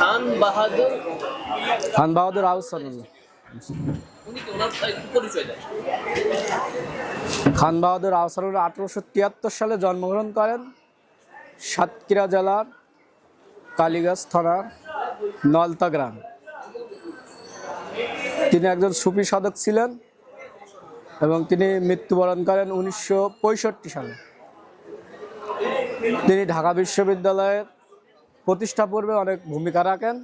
খান বাহাদুর। খান বাহাদুর দেন? খান বাহাদুর আঠারোশো তিয়াত্তর সালে জন্মগ্রহণ করেন সাতক্ষীরা জেলার কালীগাছ থানার নলতা গ্রাম। তিনি একজন সুফি সাধক ছিলেন এবং তিনি মৃত্যুবরণ করেন উনিশশো পঁয়ষট্টি সালে। তিনি ঢাকা বিশ্ববিদ্যালয়ের প্রতিষ্ঠা পূর্বে অনেক ভূমিকা রাখেন।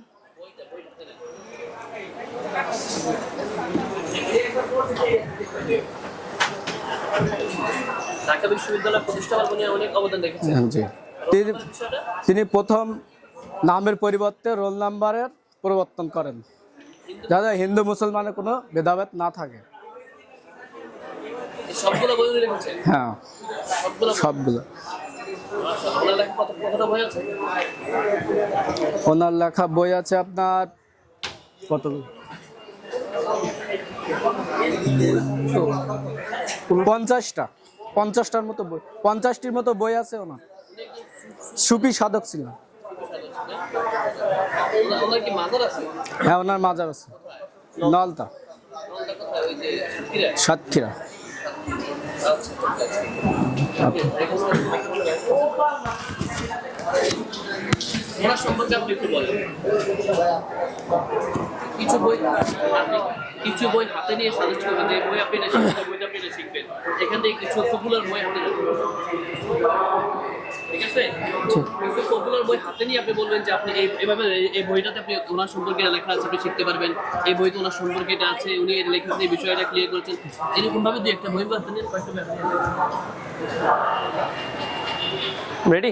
ঢাকা বিশ্ববিদ্যালয় প্রতিষ্ঠা উনি অনেক অবদান রেখেছেন। জি। তিনি তিনি প্রথম নামের পরিবর্তে রোল নাম্বারের পরিবর্তন করেন। যাতে হিন্দু মুসলমানের কোনো ভেদাভেদ না থাকে। হ্যাঁ। সবগুলো। ওনার লেখা বই আছে? আপনার কত? পঞ্চাশটা। পঞ্চাশটার মতো বই। পঞ্চাশটির মতো বই আছে ওনার। সুফি সাধক ছিলেন হ্যাঁ ওনার মাজার আছে। নলতা? সাতক্ষীরা। ওনার সম্পর্কে আপনি একটু বলেন। কিছু বই আপনি কিছু বই হাতে নিয়ে সাজেস্ট করবেন যে বই আপনি এটা শিখবেন বইটা আপনি এটা শিখবেন। এখান থেকে কিছু পপুলার বই আপনি ঠিক আছে? কিছু পপুলার বই হাতে নিয়ে আপনি বলবেন যে আপনি এই এভাবে এই- বইটাতে আপনি ওনার সম্পর্কে লেখা আছে আপনি শিখতে পারবেন। এই বইতে ওনার সম্পর্কে এটা আছে উনি এর লেখা এই বিষয়টা ক্লিয়ার করেছেন। এরকম ভাবে দুই একটা বই হাতে নিয়ে কয়েকটা হাতে নিয়ে- রেডি